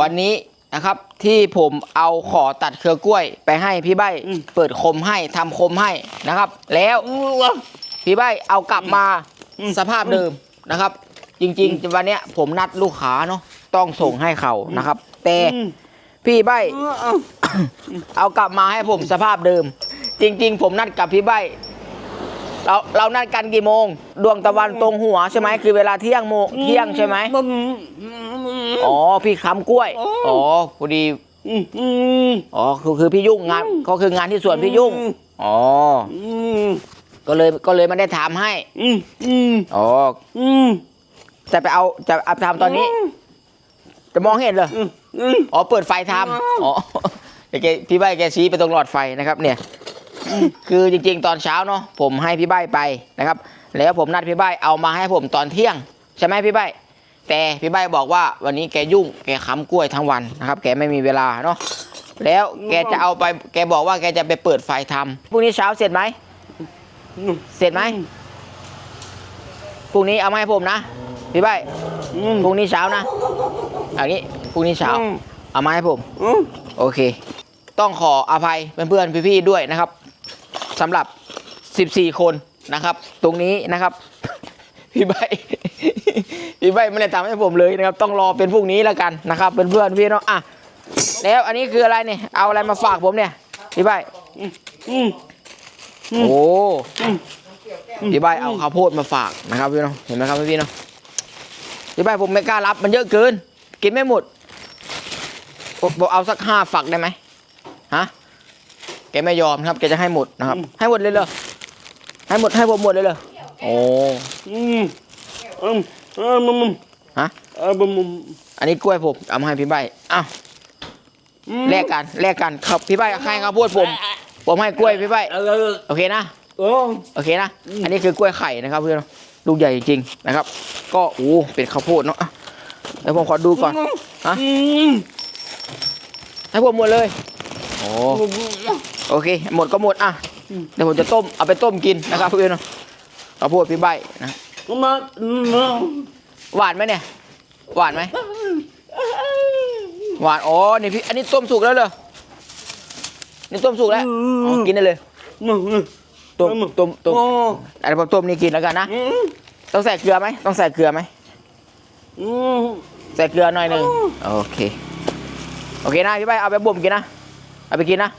วันนี้นะครับ ที่ผมเอาขอตัดเครือกล้วยไปให้พี่ใบอืม เปิดคมให้ทำคมให้นะครับ แล้วอืมว่ะพี่ใบเอากลับมาอืมสภาพเดิมนะครับ จริงๆวันเนี้ยผมนัดลูกค้าเนาะต้องส่งให้เขานะครับ แต่อืมพี่ใบอืมอืมเอากลับมาให้ผมสภาพเดิม จริง ๆ ผมนัดกับพี่ใบ เราเรานัดกันกี่โมง ดวงตะวันตรงหัวใช่ไหมคือเวลาเที่ยงโมงเที่ยงใช่ไหมอืมอ๋อพี่ค้ำกล้วยอ๋ออ๋อพอดีอืมอืมอ๋อคือคือพี่ยุ่งงานก็คืองานที่สวนพี่ยุ่งอืมอ๋ออืมก็เลยก็เลยไม่ได้ถามให้อืมอืมอ๋ออืมจะไปเอาจะเอาทำตอนนี้ จะมองเห็นเหรออืมอืมอ๋อเปิดไฟทำอ๋อเดี๋ยวแกพี่ใบแกชี้ไปตรงหลอดไฟนะครับ เนี่ย คือจริงๆ ตอนเช้าเนาะผมให้พี่ใบไปนะครับ แล้วผมนัดพี่ใบเอามาให้ผมตอนเที่ยง ใช่ไหมพี่ใบแต่พี่ใบบอกว่าวันนี้แกยุ่งแกค้ำกล้วยทั้งวันนะครับ แกไม่มีเวลาเนาะแล้วแกจะเอาไปแกบอกว่าแกจะไปเปิดไฟทำพรุ่งนี้เช้าเสร็จไหมอืมเสร็จไหมพรุ่งนี้เอามาให้ผมนะพี่ใบอืมพรุ่งนี้เช้านะอันนี้พรุ่งนี้เช้าอืมเอามาให้ผมอืมโอเค ต้องขออภัยเพื่อนๆพี่ๆด้วยนะครับ สำหรับ 14 คนนะครับ ตรงนี้นะครับ พี่ใบพี่ใบไม่ได้ทำให้ผมเลยนะครับ ต้องรอเป็นพรุ่งนี้แล้วกันนะครับเพื่อนๆพี่เนาะอะแล้วอันนี้คืออะไรเนี่ยเอาอะไรมาฝากผมเนี่ยพี่ใบอืมอืมโอ้พี่ใบเอาข้าวโพดมาฝากนะครับพี่เนาะเห็นไหมครับพี่เนาะพี่ใบผมไม่กล้ารับมันเยอะเกิน กินไม่หมดผมเอาสักห้าฝักได้ไหมฮะ แกไม่ยอมครับแกจะให้หมดนะครับ ให้หมดเลยเหรอให้หมดให้ผมหมดเลยเหรอโอ้อืมอืมเออมึมมึมฮะเออมึมมึมอันนี้กล้วยผมเอามาให้พี่ใบอ้าวอืมแลกกันแลกกันครับพี่ใบให้ข้าวโพดผม ผมให้กล้วยพี่ใบเออโอเคนะเออโอเคนะอันนี้คือกล้วยไข่นะครับเพื่อนลูกใหญ่จริงๆนะครับ ก็โอ้เป็นข้าวโพดเนาะอะเดี๋ยวผมขอดูก่อนฮะอืมให้ผมหมดเลยโอ้อืม โอเค หมดก็หมดอะอืมเดี๋ยวผมจะต้มเอาไปต้มกินนะครับเพื่อนข้าวโพดพี่ใบนะมาอืมหวานไหมเนี่ย หวานไหมหวานอ๋อนี่พี่อันนี้ต้มสุกแล้วเหรอนี่ต้มสุกแล้วอ๋อกินได้เลยมึงต้มต้มต้มโอ้อันนี้ผมต้มนี่กินแล้วกันนะอืมต้องใส่เกลือไหมต้องใส่เกลือไหมอืมใส่เกลือหน่อยหนึ่งโอเคโอเคนะพี่ใบเอาไปบ่มกินนะเอาไปกินนะ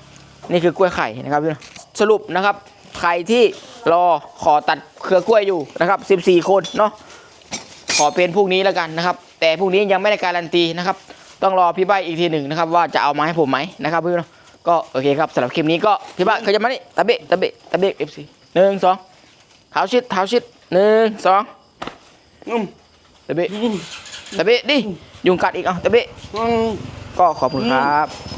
นี่คือกล้วยไข่นะครับพี่สรุปนะครับใครที่รอขอตัดเครือกล้วยอยู่นะครับ 14 คนเนาะขอเป็นพรุ่งนี้แล้วกันนะครับ แต่พรุ่งนี้ยังไม่ได้การันตีนะครับ ต้องรอพี่ใบอีกทีหนึ่งนะครับ ว่าจะเอามาให้ผมไหมนะครับพี่เนาะก็โอเคครับสำหรับคลิปนี้ก็พี่ใบเขาจะมานี่ตะเบะตะเบะตะเบะเอฟซีหนึ่งสองเท้าชิดเท้าชิดหนึ่งสองอืมตะเบะตะเบะดิยุงกัดอีกเอาตะเบะอืมก็ขอบคุณครับ